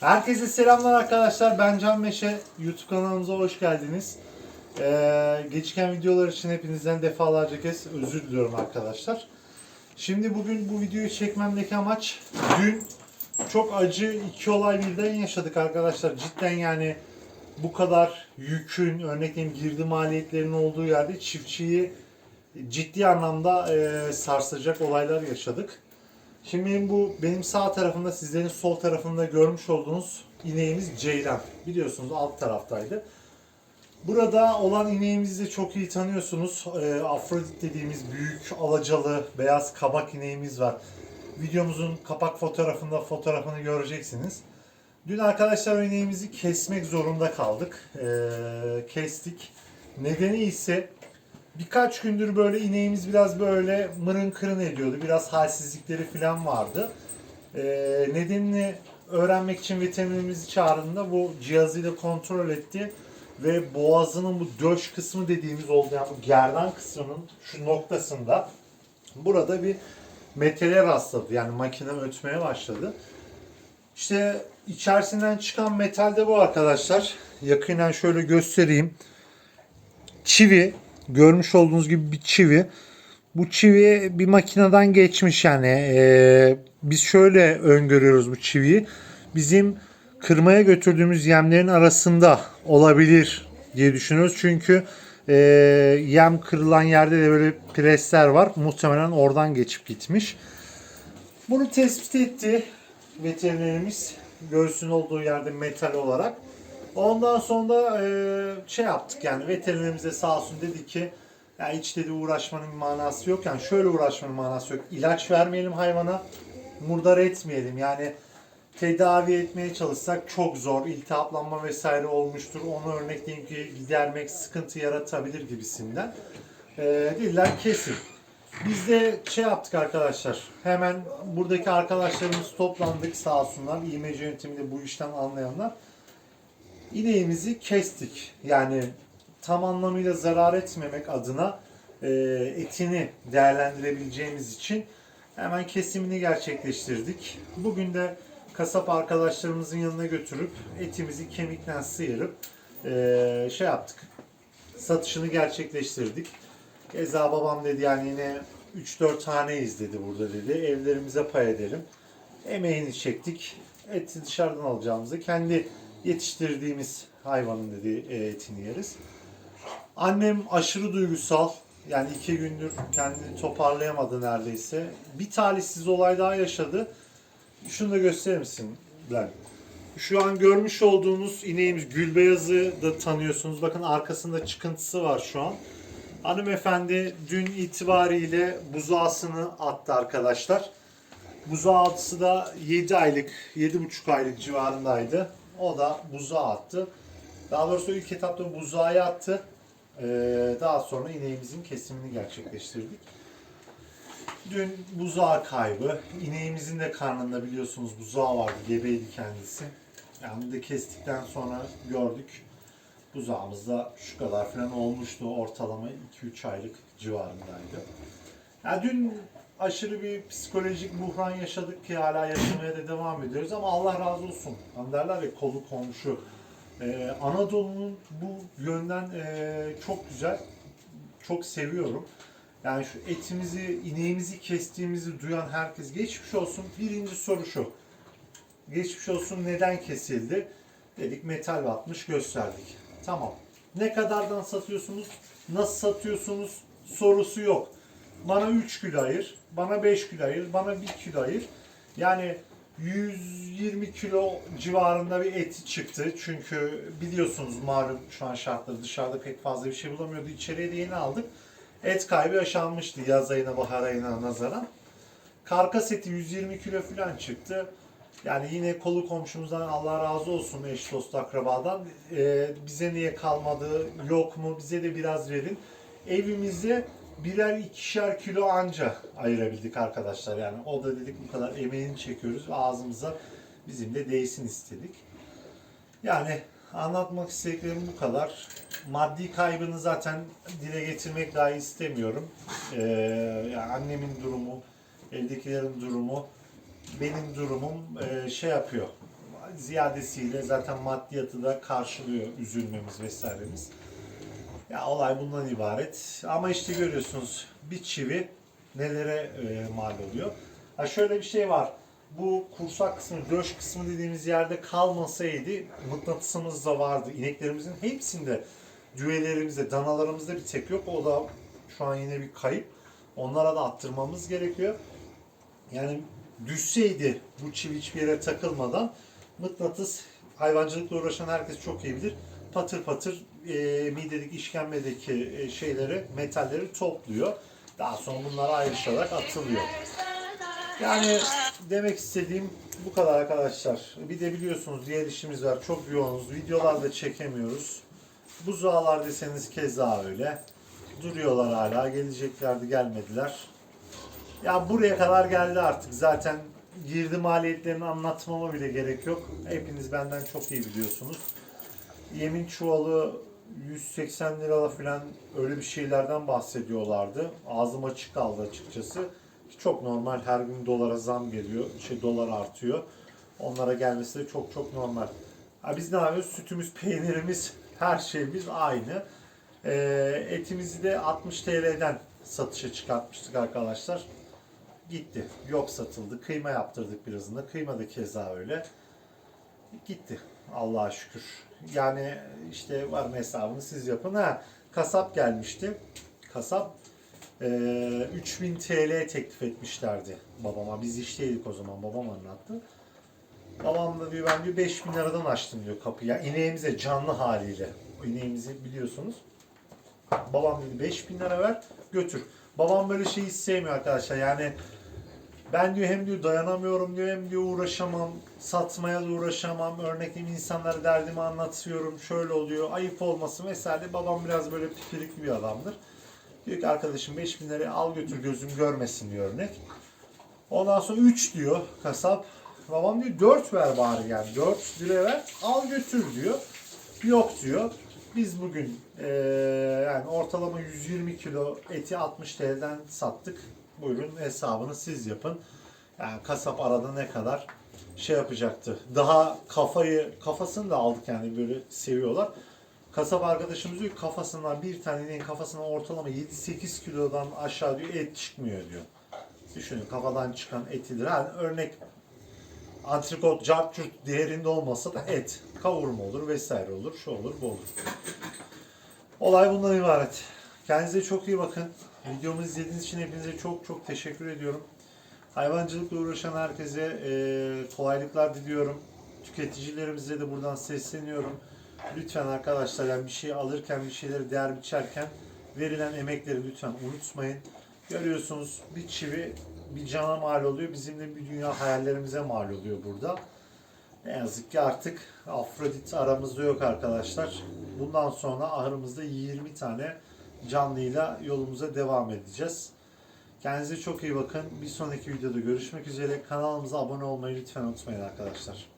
Herkese selamlar arkadaşlar. Ben Can Meşe. YouTube kanalımıza hoş geldiniz. Ee, geçken videolar için hepinizden defalarca kez özür diliyorum arkadaşlar. Şimdi bugün bu videoyu çekmemdeki amaç dün çok acı iki olay birden yaşadık arkadaşlar. Cidden yani bu kadar yükün, vereyim girdi maliyetlerinin olduğu yerde çiftçiyi ciddi anlamda e, sarsacak olaylar yaşadık. Şimdi benim bu benim sağ tarafımda sizlerin sol tarafında görmüş olduğunuz ineğimiz Ceylan. Biliyorsunuz alt taraftaydı. Burada olan ineğimizi de çok iyi tanıyorsunuz. E, Afrodit dediğimiz büyük alacalı beyaz kabak ineğimiz var. Videomuzun kapak fotoğrafında fotoğrafını göreceksiniz. Dün arkadaşlar ineğimizi kesmek zorunda kaldık. E, kestik. Nedeni ise birkaç gündür böyle ineğimiz biraz böyle mırın kırın ediyordu. Biraz halsizlikleri falan vardı. Ee, nedenini öğrenmek için veterinerimizi çağırdığında bu cihazıyla kontrol etti. Ve boğazının bu döş kısmı dediğimiz oldu yani bu gerdan kısmının şu noktasında burada bir metale rastladı. Yani makine ötmeye başladı. İşte içerisinden çıkan metal de bu arkadaşlar. Yakından şöyle göstereyim. Çivi görmüş olduğunuz gibi bir çivi. Bu çivi bir makineden geçmiş yani. Ee, biz şöyle öngörüyoruz bu çiviyi. Bizim kırmaya götürdüğümüz yemlerin arasında olabilir diye düşünüyoruz. Çünkü e, yem kırılan yerde de böyle presler var. Muhtemelen oradan geçip gitmiş. Bunu tespit etti veterinerimiz. Göğsün olduğu yerde metal olarak. Ondan sonra e, şey yaptık yani veterinerimize sağ olsun dedi ki ya hiç dedi uğraşmanın manası yok. Yani şöyle uğraşmanın manası yok. İlaç vermeyelim hayvana, murdar etmeyelim. Yani tedavi etmeye çalışsak çok zor. İltihaplanma vesaire olmuştur. Onu örnekleyeyim ki gidermek sıkıntı yaratabilir gibisinden. E, dediler kesin. Biz de şey yaptık arkadaşlar. Hemen buradaki arkadaşlarımız toplandık sağ olsunlar. İMC yönetiminde bu işten anlayanlar. İneğimizi kestik. Yani tam anlamıyla zarar etmemek adına e, etini değerlendirebileceğimiz için hemen kesimini gerçekleştirdik. Bugün de kasap arkadaşlarımızın yanına götürüp etimizi kemikten sıyırıp e, şey yaptık. Satışını gerçekleştirdik. Eza babam dedi yani yine 3-4 taneyiz dedi burada dedi. Evlerimize pay edelim. Emeğini çektik. Eti dışarıdan alacağımızı kendi yetiştirdiğimiz hayvanın dedi e, etini yeriz. Annem aşırı duygusal. Yani iki gündür kendini toparlayamadı neredeyse. Bir talihsiz olay daha yaşadı. Şunu da gösterir misin Bülent? Şu an görmüş olduğunuz ineğimiz Gülbeyaz'ı da tanıyorsunuz. Bakın arkasında çıkıntısı var şu an. Hanımefendi dün itibariyle buzağısını attı arkadaşlar. Buzağısı da 7 aylık, 7,5 aylık civarındaydı. O da buzağı attı. Daha doğrusu ilk etapta buzağı attı. Ee, daha sonra ineğimizin kesimini gerçekleştirdik. Dün buzağı kaybı. İneğimizin de karnında biliyorsunuz buzağı vardı. Gebeydi kendisi. Yani de kestikten sonra gördük. Buzağımız da şu kadar falan olmuştu. Ortalama 2-3 aylık civarındaydı. Ya dün aşırı bir psikolojik buhran yaşadık ki hala yaşamaya da devam ediyoruz ama Allah razı olsun. Hani derler ya kolu komşu. Ee, Anadolu'nun bu yönden e, çok güzel. Çok seviyorum. Yani şu etimizi, ineğimizi kestiğimizi duyan herkes geçmiş olsun. Birinci soru şu. Geçmiş olsun neden kesildi? Dedik metal batmış gösterdik. Tamam. Ne kadardan satıyorsunuz? Nasıl satıyorsunuz? Sorusu yok. Bana 3 kilo ayır, bana 5 kilo ayır, bana 1 kilo ayır. Yani 120 kilo civarında bir eti çıktı. Çünkü biliyorsunuz malum şu an şartları dışarıda pek fazla bir şey bulamıyordu. İçeriye de yeni aldık. Et kaybı yaşanmıştı yaz ayına, bahar ayına nazaran. Karkas eti 120 kilo falan çıktı. Yani yine kolu komşumuzdan Allah razı olsun eş dost akrabadan. Ee, bize niye kalmadı, yok mu bize de biraz verin. Evimizde birer ikişer kilo anca ayırabildik arkadaşlar. Yani o da dedik bu kadar emeğini çekiyoruz ve ağzımıza bizim de değsin istedik. Yani anlatmak istediklerim bu kadar. Maddi kaybını zaten dile getirmek dahi istemiyorum. Ee, yani annemin durumu, evdekilerin durumu, benim durumum e, şey yapıyor. ziyadesiyle zaten maddiyatı da karşılıyor üzülmemiz vesairemiz. Ya olay bundan ibaret. Ama işte görüyorsunuz bir çivi nelere e, mal oluyor. Ha şöyle bir şey var. Bu kursak kısmı, döş kısmı dediğimiz yerde kalmasaydı mıknatısımız da vardı. İneklerimizin hepsinde, düğelerimizde, danalarımızda bir tek yok. O da şu an yine bir kayıp. Onlara da attırmamız gerekiyor. Yani düşseydi bu çivi hiçbir yere takılmadan mıknatıs hayvancılıkla uğraşan herkes çok iyi bilir. Patır patır e, midedeki işkembedeki e, şeyleri, metalleri topluyor. Daha sonra bunlar ayrışarak atılıyor. Yani demek istediğim bu kadar arkadaşlar. Bir de biliyorsunuz diğer işimiz var. Çok yoğunuz. Videolarda çekemiyoruz. Buzağlar deseniz keza öyle. Duruyorlar hala. Geleceklerdi gelmediler. Ya buraya kadar geldi artık. Zaten girdi maliyetlerini anlatmama bile gerek yok. Hepiniz benden çok iyi biliyorsunuz. Yemin çuvalı 180 lira falan öyle bir şeylerden bahsediyorlardı. Ağzım açık kaldı açıkçası. Çok normal her gün dolara zam geliyor. Şey dolar artıyor. Onlara gelmesi de çok çok normal. Ha biz ne yapıyoruz? Sütümüz, peynirimiz, her şeyimiz aynı. Ee, etimizi de 60 TL'den satışa çıkartmıştık arkadaşlar. Gitti. Yok satıldı. Kıyma yaptırdık birazında. Kıyma da keza öyle. Gitti. Allah'a şükür. Yani işte var mı hesabını siz yapın. Ha, kasap gelmişti. Kasap eee 3000 TL teklif etmişlerdi babama. Biz işteydik o zaman. Babam anlattı. Babam da diyor ben diyor 5000 liradan açtım diyor kapıyı. Yani ineğimize canlı haliyle. İneğimizi biliyorsunuz. Babam dedi 5000 lira ver götür. Babam böyle şey hiç sevmiyor arkadaşlar. Yani ben diyor hem diyor dayanamıyorum diyor hem diyor uğraşamam. Satmaya da uğraşamam. Vereyim insanlara derdimi anlatıyorum. Şöyle oluyor. Ayıp olmasın vesaire. Babam biraz böyle pipirikli bir adamdır. Diyor ki arkadaşım 5000 lirayı al götür gözüm görmesin diyor örnek. Ondan sonra 3 diyor kasap. Babam diyor 4 ver bari yani 4 lira ver al götür diyor. Yok diyor. Biz bugün eee, yani ortalama 120 kilo eti 60 TL'den sattık. Buyurun hesabını siz yapın. Yani kasap arada ne kadar şey yapacaktı. Daha kafayı kafasını da aldık yani böyle seviyorlar. Kasap arkadaşımız diyor kafasından bir tane ineğin kafasına ortalama 7-8 kilodan aşağı diyor et çıkmıyor diyor. Düşünün kafadan çıkan etidir. Yani örnek antrikot, cartçurt değerinde olmasa da et. Kavurma olur vesaire olur. Şu olur bu olur. Olay bundan ibaret. Kendinize çok iyi bakın. Videomu izlediğiniz için hepinize çok çok teşekkür ediyorum. Hayvancılıkla uğraşan herkese eee, kolaylıklar diliyorum. Tüketicilerimize de buradan sesleniyorum. Lütfen arkadaşlar yani bir şey alırken bir şeyleri değer biçerken verilen emekleri lütfen unutmayın. Görüyorsunuz bir çivi bir cana mal oluyor. Bizim de bir dünya hayallerimize mal oluyor burada. Ne yazık ki artık Afrodit aramızda yok arkadaşlar. Bundan sonra ahırımızda 20 tane canlıyla yolumuza devam edeceğiz. Kendinize çok iyi bakın. Bir sonraki videoda görüşmek üzere. Kanalımıza abone olmayı lütfen unutmayın arkadaşlar.